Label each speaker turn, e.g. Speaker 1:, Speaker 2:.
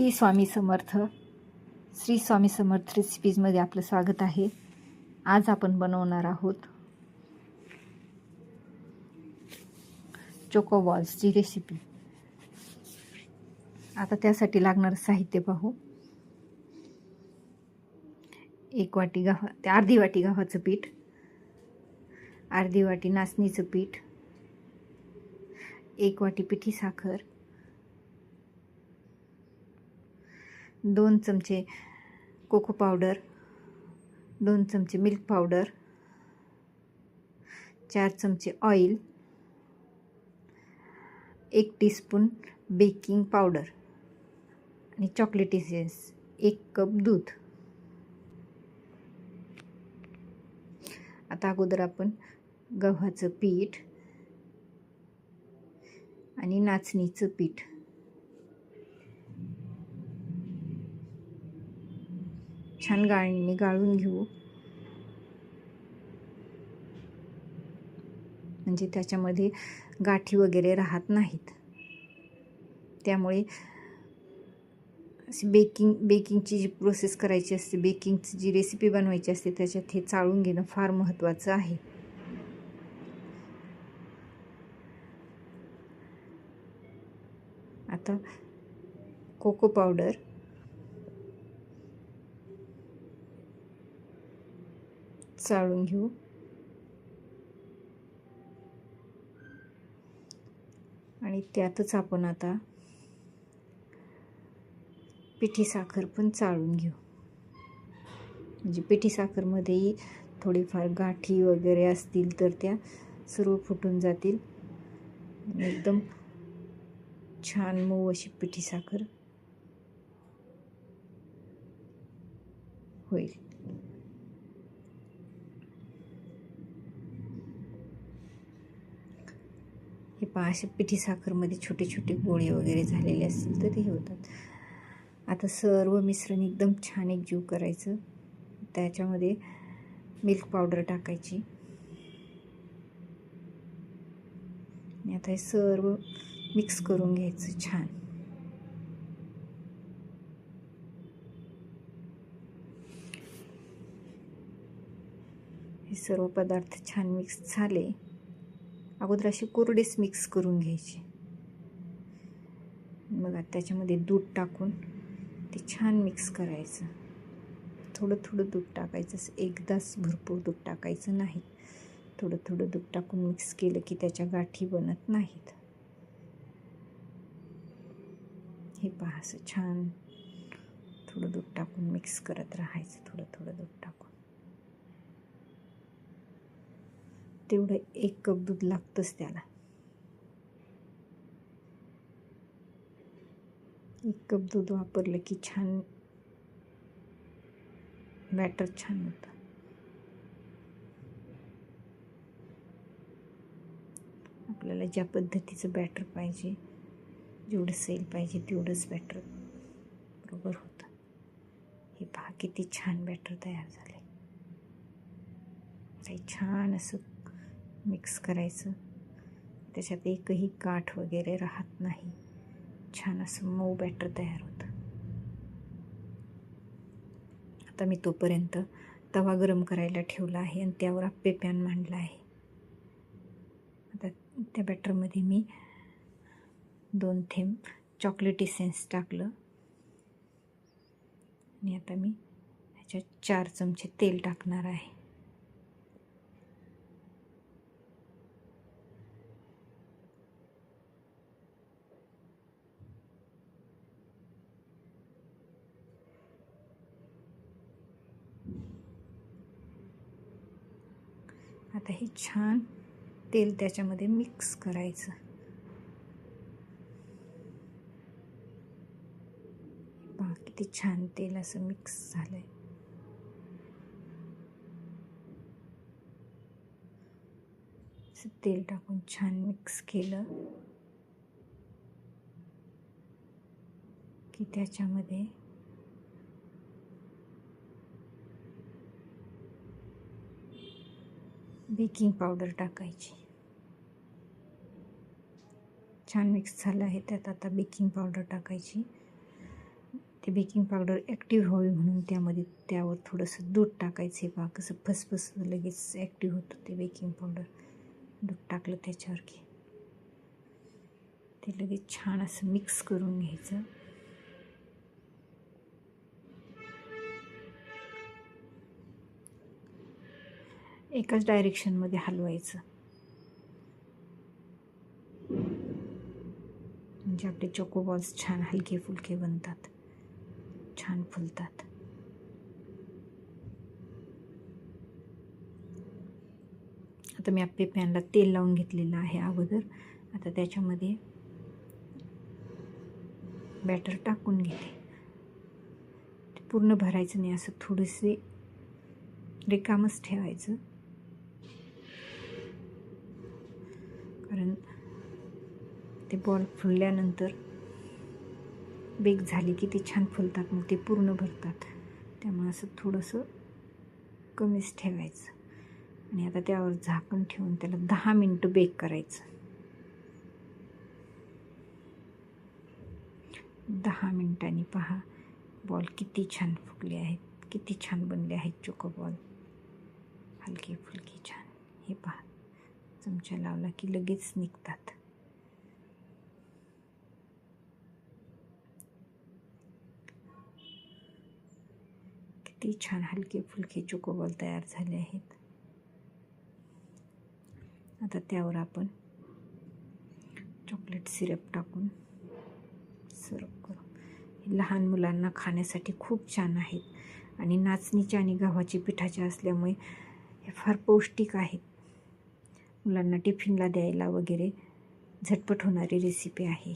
Speaker 1: श्री स्वामी समर्थ श्री स्वामी समर्थ रेसिपीजमध्ये आपलं स्वागत आहे. आज आपण बनवणार आहोत चोकोबॉल्सची रेसिपी आता त्यासाठी लागणारं साहित्य पाहू. एक वाटी गव्हा ते अर्धी वाटी गव्हाचं पीठ अर्धी वाटी नाचणीचं पीठ एक वाटी पिठी साखर दोन चमचे कोको पावडर दोन चमचे मिल्क पावडर चार चमचे ऑइल एक टीस्पून बेकिंग पावडर आणि चॉकलेट इसेन्स एक कप दूध. आता अगोदर आपण गव्हाचं पीठ आणि नाचणीचं पीठ. छान गाळणीने गाळून घेऊ. म्हणजे त्याच्यामध्ये गाठी वगैरे राहत नाहीत. त्यामुळे अशी बेकिंग बेकिंगची जी प्रोसेस करायची असते बेकिंगची जी रेसिपी बनवायची असते त्याच्यात हे चाळून घेणं फार महत्त्वाचं आहे. आता कोको पावडर चाळून घेऊ. आणि त्यातच आपण आता पिठी साखर पण चाळून घेऊ. म्हणजे पिठी साखरमध्येही थोडीफार गाठी वगैरे असतील तर त्या सर्व फुटून जातील. एकदम छान मऊ अशी पिठी साखर होईल. हे असे पिठी साखरमध्ये छोटे छोटे गोळे वगैरे झालेले असतील तर ते हे होतात. आता सर्व मिश्रण एकदम छान एकजीव करायचं. त्याच्यामध्ये मिल्क पावडर टाकायची. आणि आता हे सर्व मिक्स करून घ्यायचं छान. हे सर्व पदार्थ छान मिक्स झाले. अगोदर असे कोरडेच मिक्स करून घ्यायचे. मग त्याच्यामध्ये दूध टाकून ते छान मिक्स करायचं. थोडं थोडं दूध टाकायचं. असं एकदाच भरपूर दूध टाकायचं नाही थोडं थोडं दूध टाकून मिक्स केलं की त्याच्या गाठी बनत नाहीत. हे पहा असं छान थोडं दूध टाकून मिक्स करत राहायचं. थोडं थोडं दूध टाकून. तेवढं एक कप दूध लागतंच त्याला. एक कप दूध वापरलं की छान बॅटर छान होतं. आपल्याला ज्या पद्धतीचं बॅटर पाहिजे जेवढं सेल पाहिजे तेवढंच बॅटर बरोबर होतं. हे पहा किती छान बॅटर तयार झाले काही छान असं मिक्स करायचं. त्याच्यात एकही गाठ वगैरे राहत नाही. छान असं मऊ बॅटर तयार होतं. आता मी तोपर्यंत तवा गरम करायला ठेवला आहे आणि त्यावर आप्पे पॅन मांडला आहे. आता त्या बॅटरमध्ये मी दोन थेंब चॉकलेट इसेन्स टाकलं. आणि आता मी ह्याच्यात चार चमचे तेल टाकणार आहे. आता हे छान तेल त्याच्यामध्ये मिक्स करायचं. पहा किती छान तेल असं मिक्स झालंय. असं तेल टाकून छान मिक्स केलं की त्याच्यामध्ये बेकिंग पावडर टाकायची. छान मिक्स झालं आहे त्यात आता बेकिंग पावडर टाकायची. ते बेकिंग पावडर ॲक्टिव्ह व्हावी म्हणून त्यामध्ये त्यावर थोडंसं दूध टाकायचं बा. पहा कसं फसफस लगेच ॲक्टिव्ह होतं ते बेकिंग पावडर. दूध टाकलं त्याच्यावर की ते लगेच छान असं मिक्स करून घ्यायचं. एकाच डायरेक्शनमध्ये हलवायचं. म्हणजे आपले चोकोबॉल्स छान हलके फुलके बनतात. छान फुलतात. आता मी आपले पॅनला तेल लावून घेतलेलं आहे अगोदर. आता त्याच्यामध्ये बॅटर टाकून घेते. ते पूर्ण भरायचं नाही असं थोडेसे रिकामच ठेवायचं. कारण ते बॉल फुलल्यानंतर बेक झाली की ते छान फुलतात मग ते पूर्ण भरतात. त्यामुळे असं थोडंसं कमीच ठेवायचं. आणि आता त्यावर झाकण ठेवून त्याला दहा मिनटं बेक करायचं. दहा मिनटांनी पहा बॉल किती छान फुगले आहेत किती छान बनले आहेत चोको बॉल हलके फुलके छान. हे पहा. चमचा लावला की लगेच निघतात. किती छान हलके फुलके चोकोबॉल तयार झाले आहेत. आता त्यावर आपण चॉकलेट सिरप टाकून सर्व करू. लहान मुलांना खाण्यासाठी खूप छान आहेत. आणि नाचणीच्या आणि गव्हाची पिठाच्या असल्यामुळे हे फार पौष्टिक आहेत. मुलांना टिफिनला द्यायला वगैरे झटपट होणारी रेसिपी आहे ही.